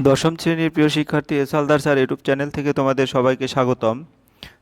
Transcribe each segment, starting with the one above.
দশম শ্রেণির প্রিয় শিক্ষার্থী S Haldar sir YouTube channel থেকে তোমাদের সবাইকে স্বাগতম।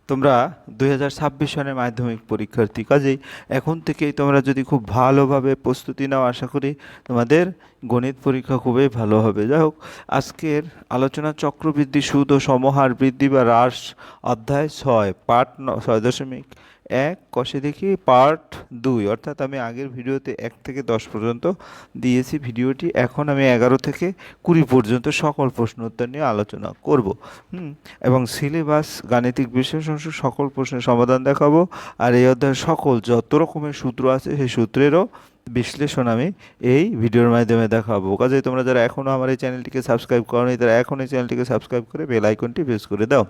তোমরা দুই হাজার ছাব্বিশ সনের মাধ্যমিক পরীক্ষার্থী, কাজেই এখন থেকেই তোমরা যদি খুব ভালোভাবে প্রস্তুতি নাও, আশা করি তোমাদের গণিত পরীক্ষা খুবই ভালো হবে। যাই হোক, আজকের আলোচনা চক্রবৃদ্ধি সুদ ও সমহার বৃদ্ধি বা হ্রাস অধ্যায় ছয় পার্ট ন- ছয় দশমিক এক, কষে দেখি পার্ট দুই। অর্থাৎ আমি আগের ভিডিওতে এক থেকে দশ পর্যন্ত দিয়েছি ভিডিওটি। এখন আমি এগারো থেকে কুড়ি পর্যন্ত সকল প্রশ্ন উত্তর নিয়ে আলোচনা করব। হুম? এবং সিলেবাস গাণিতিক বিশ্লেষণ, সকল প্রশ্নের সমাধান দেখাবো। আর এই অধ্যায়ের সকল যত রকমের সূত্র আছে, সেই সূত্রেরও বিশ্লেষণ আমি এই ভিডিওর মাধ্যমে দেখাবো। কাজে তোমরা যারা এখনও আমার এই চ্যানেলটিকে সাবস্ক্রাইব করোনি, তারা এখন এই চ্যানেলটিকে সাবস্ক্রাইব করে বেল আইকনটি প্রেস করে দাও।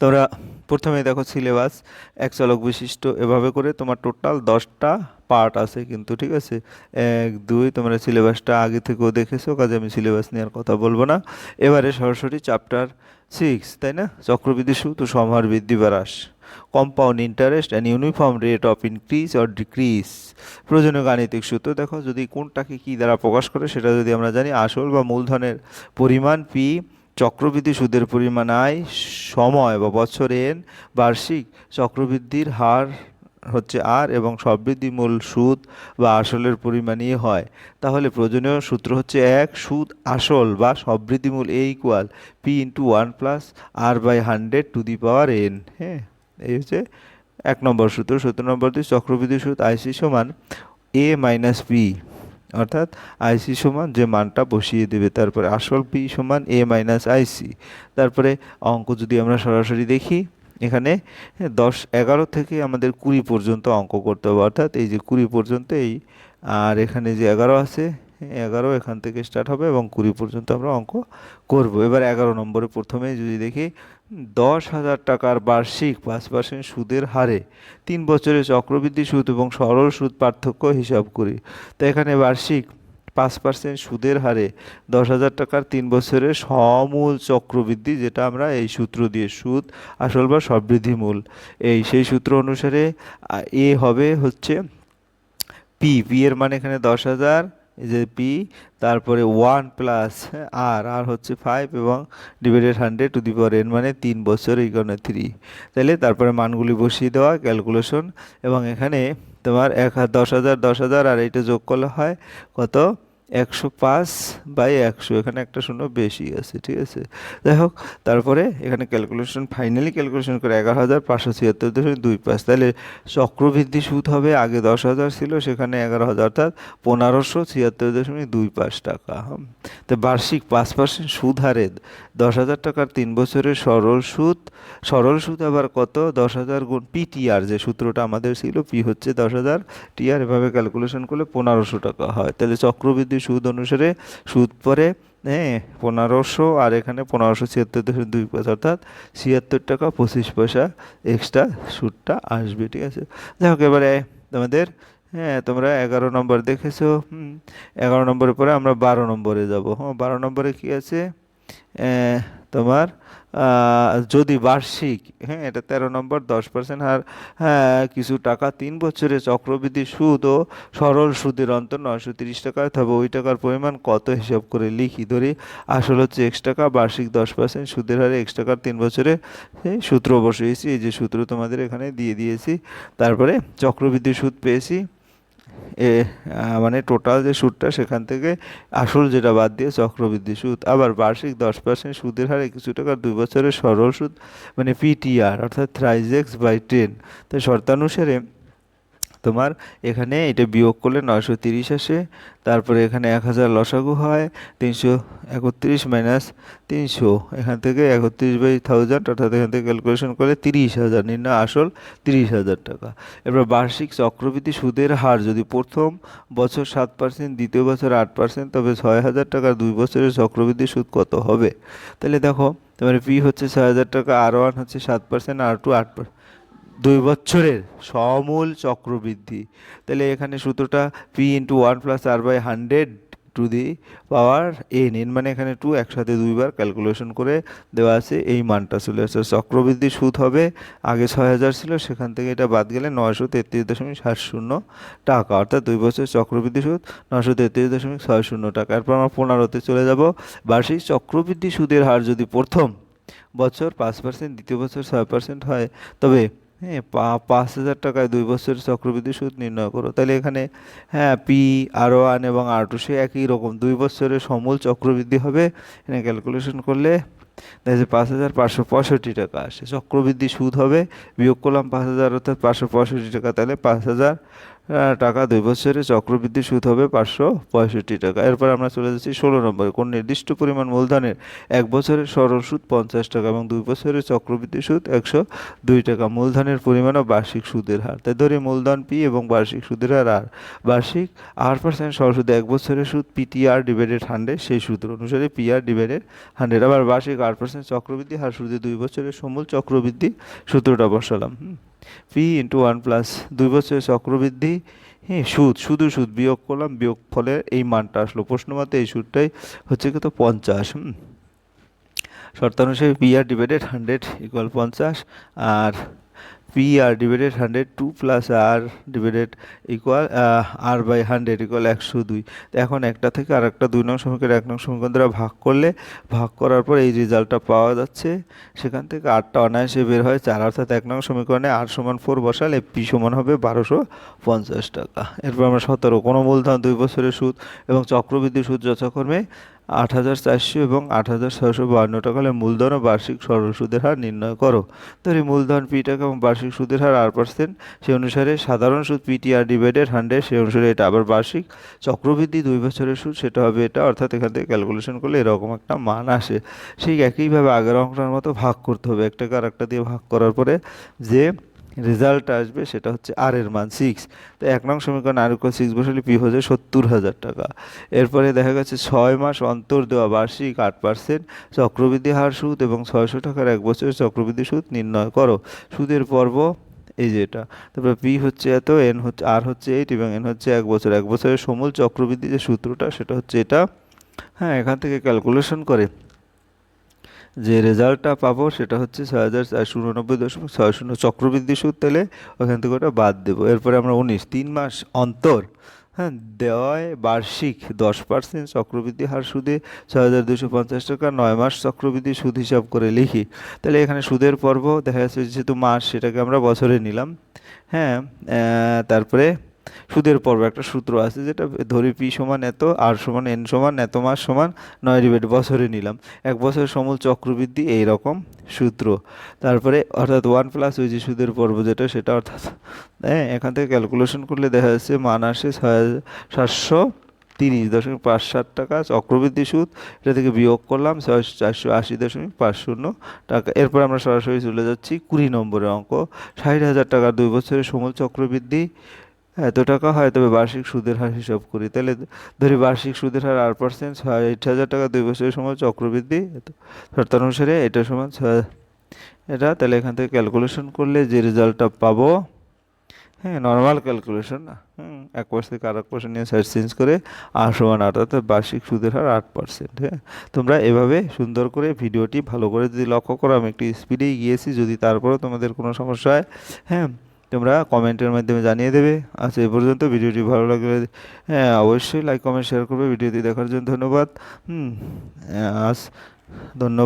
তোমরা প্রথমে দেখো সিলেবাস, এক চলক বিশিষ্ট, এভাবে করে তোমার টোটাল দশটা পার্ট আছে কিন্তু, ঠিক আছে? এক, দুই, তোমরা সিলেবাসটা আগে থেকেও দেখেছ, কাজে আমি সিলেবাস নেওয়ার কথা বলব না। এবারে সরাসরি চ্যাপ্টার সিক্স তাই না? চক্রবৃদ্ধি সুদ ও সমাহার বৃদ্ধি বা হ্রাস। Compound interest and uniform rate of increase or decrease প্রয়োজনীয় গাণিতিক সূত্র, দেখো, যদি কোনটাকে কী দ্বারা প্রকাশ করে, সেটা যদি আমরা জানি, আসল বা মূলধনের পরিমাণ পি চক্রবৃদ্ধি সুদের পরিমাণ আয় সময় বা বছর এন বার্ষিক চক্রবৃদ্ধির হার হচ্ছে আর এবং সবৃদ্ধি মূল সুদ বা আসলের পরিমাণই হয়। তাহলে প্রয়োজনীয় সূত্র হচ্ছে এক, সুদ আসল বা সবৃদ্ধি মূল A equal P into one plus R by hundred to the power N হ্যাঁ? এই হচ্ছে এক নম্বর সূত্র। সূত্র নম্বর দুই চক্রবৃদ্ধি সুদ আইসি সমান এ মাইনাস পি অর্থাৎ আইসি সমান যে মানটা বসিয়ে দেবে, তারপরে আসল পি সমান এ মাইনাস আইসি তারপরে অঙ্ক যদি আমরা সরাসরি দেখি, এখানে দশ এগারো থেকে আমাদের কুড়ি পর্যন্ত অঙ্ক করতে হবে, অর্থাৎ এই যে কুড়ি পর্যন্ত এই আর এখানে যে এগারো আছে এগারো এখান থেকে স্টার্ট হবে এবং কুড়ি পর্যন্ত আমরা অঙ্ক করব। এবার এগারো নম্বরে প্রথমে যদি দেখি, দশ হাজার টাকার বার্ষিক পাঁচ পার্সেন্ট সুদের হারে তিন বছরের চক্রবৃদ্ধি সুদ এবং সরল সুদ পার্থক্য হিসাব করি। তো এখানে বার্ষিক পাঁচ পার্সেন্ট সুদের হারে দশ হাজার টাকার তিন বছরের সমূল চক্রবৃদ্ধি যেটা আমরা এই সূত্র দিয়ে, সুদ, আসল বা সবৃদ্ধি মূল এই সেই সূত্র অনুসারে এ হবে হচ্ছে পি পি এর মানে এখানে দশ হাজার যে পি তারপরে ওয়ান প্লাস আর আর হচ্ছে ফাইভ এবং divided hundred to the power N মানে তিন বছর, এই থ্রি তাহলে তারপরে মানগুলি বসিয়ে দেওয়া ক্যালকুলেশন এবং এখানে তোমার এক দশ হাজার দশ হাজার, আর এইটা যোগ করলে হয় কত? একশো পাঁচ বাই একশো, এখানে একটা শূন্য বেশি আছে, ঠিক আছে? যাই হোক, তারপরে এখানে ক্যালকুলেশন ফাইনালি ক্যালকুলেশন করে এগারো হাজার পাঁচশো ছিয়াত্তর দশমিক দুই পাঁচ। তাহলে চক্রবৃদ্ধি সুদ হবে, আগে দশ হাজার ছিল, সেখানে এগারো হাজার, অর্থাৎ পনেরোশো ছিয়াত্তর দশমিক দুই পাঁচ টাকা। তো বার্ষিক পাঁচ পার্সেন্ট সুদ হারে দশ হাজার টাকার তিন বছরের সরল সুদ। সরল সুদ আবার কত? দশ হাজার গুণ পিটিআর যে সূত্রটা আমাদের ছিল পি হচ্ছে দশ হাজার টিআর এভাবে ক্যালকুলেশন করলে পনেরোশো টাকা হয়। তাহলে চক্রবৃদ্ধি সুদ অনুসারে সুদ পরে হ্যাঁ পনেরোশো আর এখানে পনেরোশো ছিয়াত্তর দশমিক দুই পয়সা অর্থাৎ ছিয়াত্তর টাকা পঁচিশ পয়সা এক্সট্রা সুদটা আসবে, ঠিক আছে? যাই হোক, এবারে তোমাদের হ্যাঁ তোমরা এগারো নম্বর দেখেছ এগারো নম্বরের পরে আমরা বারো নম্বরে যাব। হ্যাঁ বারো নম্বরে কী আছে? তোমার যদি বার্ষিক হ্যাঁ এটা তেরো নম্বর, দশ পার্সেন্ট হার হ্যাঁ কিছু টাকা, তিন বছরে চক্রবৃদ্ধি সুদ ও সরল সুদের অন্তর নয়শো তিরিশ টাকা তবে ওই টাকার পরিমাণ কত হিসাব করে লিখি, ধরি আসল হচ্ছে এক্স টাকা, বার্ষিক দশ পার্সেন্ট সুদের হারে এক্স টাকার তিন বছরে সূত্র বসিয়েছি, এই যে সূত্র তোমাদের এখানে দিয়ে দিয়েছি, তারপরে চক্রবৃদ্ধি সুদ পেয়েছি এ মানে টোটাল যে সুদটা সেখান থেকে আসল যেটা বাদ দিয়ে চক্রবৃদ্ধি সুদ, আবার বার্ষিক দশ পার্সেন্ট সুদের হারে কিছু টাকা দুই বছরের সরল সুদ মানে পিটিআর অর্থাৎ থ্রাইজেক্স বাই টেন তো শর্তানুসারে তোমার এখানে এটা বিয়োগ করলে নয়শো তিরিশ আসে, তারপরে এখানে এক হাজার লসাগু হয়, তিনশো একত্রিশ মাইনাস তিনশো, এখান থেকে একত্রিশ বাই থাউজেন্ড অর্থাৎ এখান থেকে ক্যালকুলেশন করলে তিরিশ হাজার নির্ণয় আসল তিরিশ হাজার টাকা। এবার বার্ষিক চক্রবৃদ্ধি সুদের হার যদি প্রথম বছর সাত পার্সেন্ট দ্বিতীয় বছর আট পার্সেন্ট তবে ছয় হাজার টাকার দুই বছরের চক্রবৃদ্ধি সুদ কত হবে? তাহলে দেখো, তোমার পি হচ্ছে ছয় হাজার টাকা আর ওয়ান হচ্ছে সাত পার্সেন্ট আর টু আট পার্সেন্ট দুই বছরের সমূল চক্রবৃদ্ধি। তাহলে এখানে সূত্রটা P into one plus R by hundred to the power N N মানে এখানে টু একসাথে দুইবার ক্যালকুলেশন করে দেওয়া আছে, এই মানটা চলে আসছে চক্রবৃদ্ধি সুদ হবে, আগে ছয় হাজার ছিল, সেখান থেকে এটা বাদ গেলে নয়শো তেত্রিশ দশমিক সাত শূন্য টাকা, অর্থাৎ দুই বছর চক্রবৃদ্ধি সুদ নশো তেত্রিশ দশমিক ছয় শূন্য টাকা। এরপর আমরা পনেরোতে চলে যাব, বার্ষিক চক্রবৃদ্ধি সুদের হার যদি প্রথম বছর পাঁচ পার্সেন্ট দ্বিতীয় বছর ছয় পার্সেন্ট হয়, তবে হ্যাঁ পা- পাঁচ হাজার টাকায় দুই বছরের চক্রবৃদ্ধি সুদ নির্ণয় করো। তাহলে এখানে হ্যাঁ পি, আর ওয়ান এবং আর টু সে একই রকম। দুই বছরের সমূল চক্রবৃদ্ধি হবে। এখানে ক্যালকুলেশন করলে দেখা পাঁচ হাজার পাঁচশো পঁয়ষট্টি টাকা আসে চক্রবৃদ্ধি সুদ হবে, বিয়োগ করলাম পাঁচ হাজার, অর্থাৎ পাঁচশো পঁয়ষট্টি টাকা, তাহলে পাঁচ হাজার টাকা দুই বছরে চক্রবৃদ্ধি সুদ হবে পাঁচশো পঁয়ষট্টি টাকা। এরপর আমরা চলে যাচ্ছি ষোলো নম্বরে, কোন নির্দিষ্ট পরিমাণ মূলধনের এক বছরের সরল সুদ পঞ্চাশ টাকা এবং দুই বছরের চক্রবৃদ্ধি সুদ একশো দুই টাকা, মূলধনের পরিমাণ ও বার্ষিক সুদের হার। তাই ধরি মূলধন পি এবং বার্ষিক সুদের হার আর। বার্ষিক আট পার্সেন্ট সরল সুদ এক বছরের সুদ পিটিআর ডিভাইডেড হান্ড্রেড সেই সূত্র অনুসারে পিআর ডিভাইডেড হান্ড্রেড আবার বার্ষিক আট পার্সেন্ট চক্রবৃদ্ধি হার সুদে দুই বছরের সমূল চক্রবৃদ্ধি সূত্রটা বসালাম পি ইন্টু ওয়ান প্লাস দুই বছরের চক্রবৃদ্ধি হ্যাঁ সুদ শুধু সুদ বিয়োগ করলাম, বিয়োগ ফলে এই মানটা আসলো। প্রশ্ন মতে এই সুদটাই হচ্ছে কত পঞ্চাশ শর্তানুসারে P R divided hundred equal পঞ্চাশ, R divided hundred two plus R divided equal R by hundred equal একশো দুই। তো এখন একটা থেকে আর একটা দুই নং সমীকরণ, এক নং সমীকরণ দ্বারা ভাগ করলে, ভাগ করার পর এই রেজাল্টটা পাওয়া যাচ্ছে। সেখান থেকে আটটা অনায়াসে বের হয় চার, অর্থাৎ এক নং সমীকরণে আর সমান ফোর বসালে পি সমান হবে বারোশো পঞ্চাশ টাকা। এরপর আমরা সতেরো, কোনো মূলধন দুই বছরের সুদ এবং চক্রবৃদ্ধি সুদ যথাক্রমে আট হাজার চারশো এবং আট হাজার ছয়শো বাহান্ন টাকা মূলধন ও বার্ষিক সরল সুদের হার নির্ণয় করো। ধরি মূলধন পি টাকা এবং বার্ষিক সুদের হার আট পার্সেন্ট, সেই অনুসারে সাধারণ সুদ, পিটিআর ডিভাইডেড হান্ড্রেড, সেই অনুসারে এটা আবার বার্ষিক। চক্রবৃদ্ধি দুই বছরের সুদ, সেটা হবে এটা, অর্থাৎ এখান থেকে ক্যালকুলেশন করলে এরকম একটা মান আসে। সেই একইভাবে আগের অঙ্কটার মতো ভাগ করতে হবে একটাকে আর একটা দিয়ে ভাগ করার পরে যে রেজাল্ট আসবে সেটা হচ্ছে আর এর মান সিক্স তো এক নং সমীকরণ আর ইকুয়াল সিক্স বসালে পি হচ্ছে সত্তর হাজার টাকা। এরপরে দেখা গেছে ছয় মাস অন্তর দেওয়া বার্ষিক আট পার্সেন্ট চক্রবৃদ্ধি হার সুদ এবং ছয়শো টাকার এক বছরের চক্রবৃদ্ধি সুদ নির্ণয় করো। সুদের পর্ব এই যে এটা। তারপরে পি হচ্ছে এত এন হচ্ছে আর হচ্ছে এইট এবং এন হচ্ছে এক বছর। এক বছরের সমূল চক্রবৃদ্ধি যে সূত্রটা সেটা হচ্ছে এটা। হ্যাঁ এখান থেকে ক্যালকুলেশন করে। যে রেজাল্টটা পাবো সেটা হচ্ছে ছয় হাজার চারশো উননব্বই দশমিক ছয় শূন্য চক্রবৃদ্ধি সুদ তাহলে ওখান থেকে ওটা বাদ দেবো। এরপরে আমরা উনিশ, তিন মাস অন্তর হ্যাঁ দেওয়ায় বার্ষিক দশ পার্সেন্ট চক্রবৃদ্ধি হার সুদে ছয় হাজার দুশো পঞ্চাশ টাকা, নয় মাস চক্রবৃদ্ধি সুদ হিসাব করে লিখি। তাহলে এখানে সুদের পর্ব দেখা যাচ্ছে, যেহেতু মাস সেটাকে আমরা বছরে নিলাম হ্যাঁ তারপরে সুদের পর্ব একটা সূত্র আছে যেটা ধরি পি সমান এত, আর সমান এন সমান, এত মাস সমান, নয় ডিভাইড বছরে নিলাম। এক বছর সমূল চক্রবৃদ্ধি এই রকম সূত্র। তারপরে অর্থাৎ ওয়ান প্লাস ওই যে সুদের পর্ব যেটা, সেটা অর্থাৎ হ্যাঁ এখান থেকে ক্যালকুলেশন করলে দেখা যাচ্ছে মান আসে ছয় সাতশো তিরিশ দশমিক পাঁচ ষাট টাকা চক্রবৃদ্ধি সুদ, এটা থেকে বিয়োগ করলাম ছয়, চারশো আশি দশমিক পাঁচ শূন্য টাকা। এরপর আমরা সরাসরি চলে যাচ্ছি কুড়ি নম্বরের অঙ্ক। ষাট হাজার টাকার দুই বছরের সমূল চক্রবৃদ্ধি এত টাকা হয়, তবে বার্ষিক সুদের হার হিসাব করি। তাহলে ধরি বার্ষিক সুদের হার আট পার্সেন্ট ষাট হাজার টাকা, দুই বছরের সময় চক্রবৃদ্ধি শর্তানুসারে এটা সমান ছয়। এটা তাহলে এখান থেকে ক্যালকুলেশন করলে যে রেজাল্টটা পাবো হ্যাঁ নর্মাল ক্যালকুলেশন হুম, এক পার্স থেকে আর এক পাশে নিয়ে সাইড চেঞ্জ করে আর সমান আট, অর্থাৎ বার্ষিক সুদের হার আট পার্সেন্ট হ্যাঁ। তোমরা এভাবে সুন্দর করে ভিডিওটি ভালো করে যদি লক্ষ্য করো, আমি একটু স্পিডেই গিয়েছি, যদি তারপরেও তোমাদের কোনো সমস্যা হয় হ্যাঁ। তোমরা কমেন্টের মাধ্যমে জানিয়ে দেবে। আচ্ছা এ পর্যন্ত ভিডিওটি ভালো লাগলে হ্যাঁ অবশ্যই লাইক, কমেন্ট শেয়ার করবে। ভিডিওটি দেখার জন্য ধন্যবাদ। হুম আজ ধন্যবাদ।